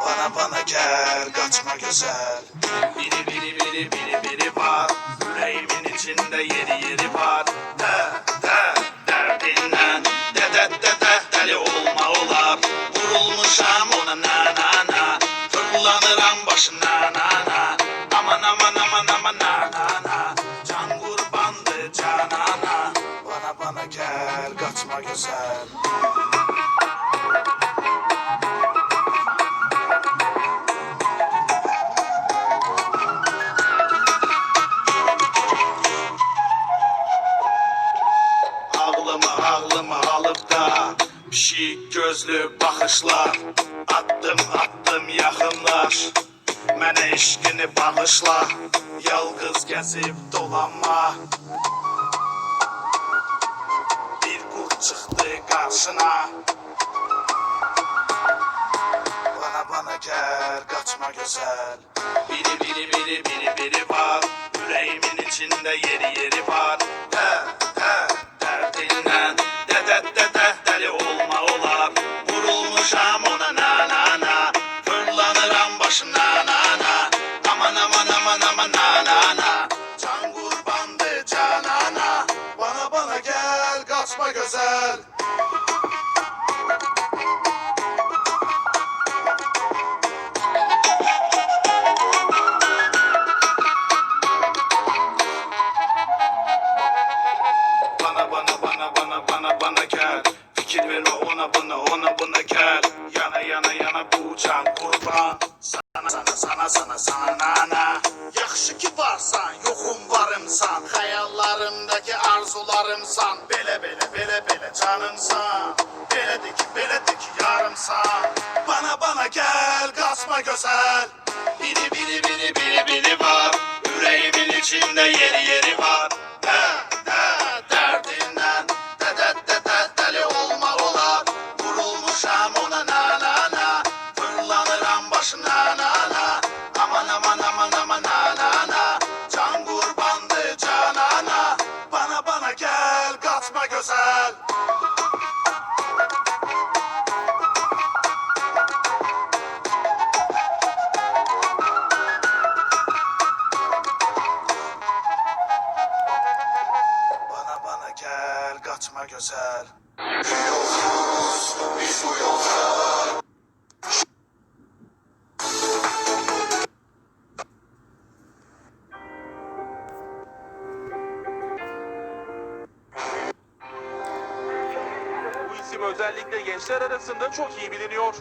Bana bana gel kaçma güzel. Biri biri biri biri biri var. Yüreğimin içinde yeri yeri var. De gözlü bakışlar. Attım attım yakınlar. Mənə eşqini bağışla. Yalqız gəzib dolanma. Bir qurt çıxdı qarşına Bana bana gel kaçma güzel. Biri biri biri biri biri var. Yüreğimin içinde yeri yeri var ona buna ona buna gel. Yana yana yana bu can kurban. Sana sana sana sana sana na. Yaxşı ki varsan yoxum varımsan Xəyallarımdakı arzularımsan Belə belə belə belə canımsan. Belədir ki belədir ki yarımsan. Bana bana gel Biri biri biri biri biri gel kaçma güzel Bu isim özellikle gençler arasında çok iyi biliniyor.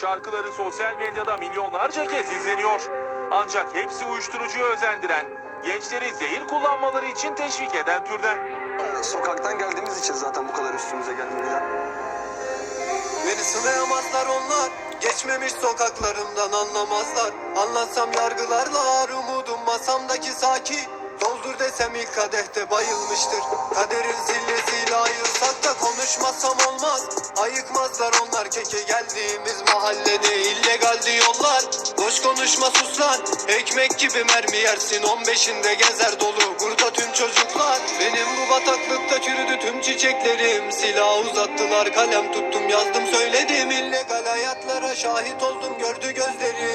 Şarkıları sosyal medyada milyonlarca kez izleniyor. Ancak hepsi uyuşturucuya özendiren, gençleri zehir kullanmaları için teşvik eden türden. Sokaktan geldiğimiz için zaten bu kadar üstümüze gelmediler. Beni sınayamazlar onlar. Geçmemiş sokaklarımdan anlamazlar. Anlatsam yargılarlar umudum. Masamdaki saki Doldur desem ilk kadehte bayılmıştır. Kaderin Ayıkmazlar onlar keke geldiğimiz mahallede illegaldi yollar Boş konuşma sus lan. Ekmek gibi mermi yersin. 15'inde gezer dolu Burada tüm çocuklar. Benim bu bataklıkta çürüdü tüm çiçeklerim. Silah uzattılar kalem tuttum yazdım söyledim. İllegal hayatlara şahit oldum gördü gözlerim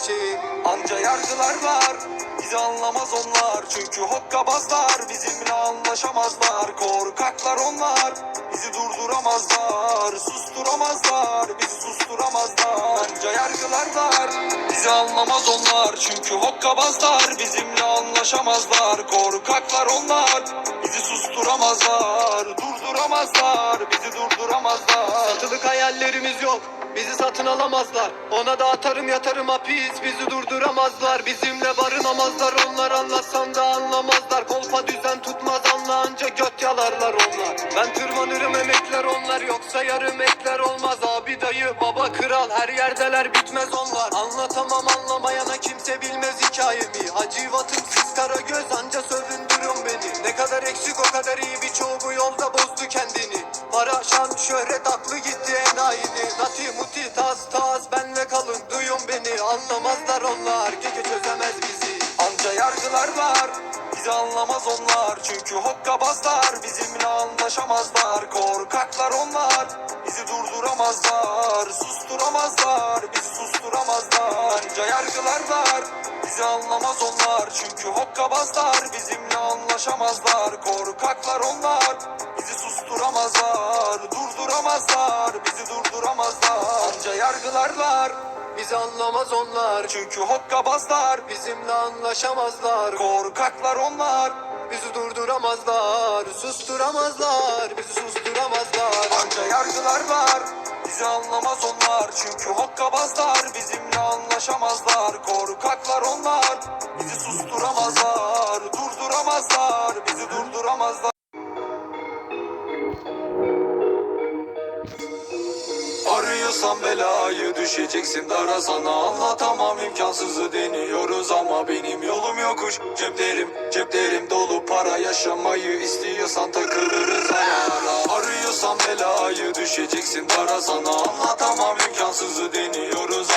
gerçeği Anca yargılar var, bizi anlamaz onlar. Çünkü hokkabazlar bizimle anlaşamazlar. Korkaklar onlar, bizi durduramazlar. Susturamazlar, bizi susturamazlar. Anca yargılar var, bizi anlamaz onlar. Çünkü hokkabazlar bizimle anlaşamazlar. Korkaklar onlar, bizi susturamazlar. Durduramazlar, bizi durduramazlar. Satılık hayallerimiz yok Bizi satın alamazlar Ona da atarım yatarım hapis Bizi durduramazlar Bizimle barınamazlar Onlar anlatsam da yerdeler bitmez onlar. Anlatamam anlamayana kimse bilmez hikayemi. Hacivatım siz kara göz anca sövündürün beni. Ne kadar eksik o kadar iyi birçoğu bu yolda bozdu kendini. Para, şan, şöhret aklı gitti enayini. Nati, muti, tas, tas benle kalın duyun beni. Anlamazlar onlar çözemez bizi Anca yargılar var. Bizi anlamaz onlar Çünkü hokkabazlar. Bizimle anlaşamazlar Korkaklar onlar. Bizi durduramazlar Susturamazlar. Bizi susturamazlar Anca yargılarlar bizi anlamaz onlar Çünkü hokkabazlar. Bizimle anlaşamazlar Korkaklar onlar. Bizi susturamazlar Durduramazlar. Bizi durduramazlar Anca yargılarlar Bizi anlamaz onlar Çünkü hokkabazlar Bizimle anlaşamazlar Korkaklar onlar. Bizi durduramazlar Susturamazlar. Bizi susturamazlar Anca yargılarlar Bizi anlamaz onlar Çünkü hokkabazlar Bizimle anlaşamazlar Korkaklar onlar. Bizi susturamazlar Durduramazlar. Bizi durduramazlar Arıyorsan belayı düşeceksin dara sana. Anlatamam imkansızı deniyoruz ama benim yolum yokuş. Ceplerim ceplerim dolu para yaşamayı istiyorsan takılırız ara ara. Arıyorsan belayı düşeceksin dara sana. Anlatamam imkansızı deniyoruz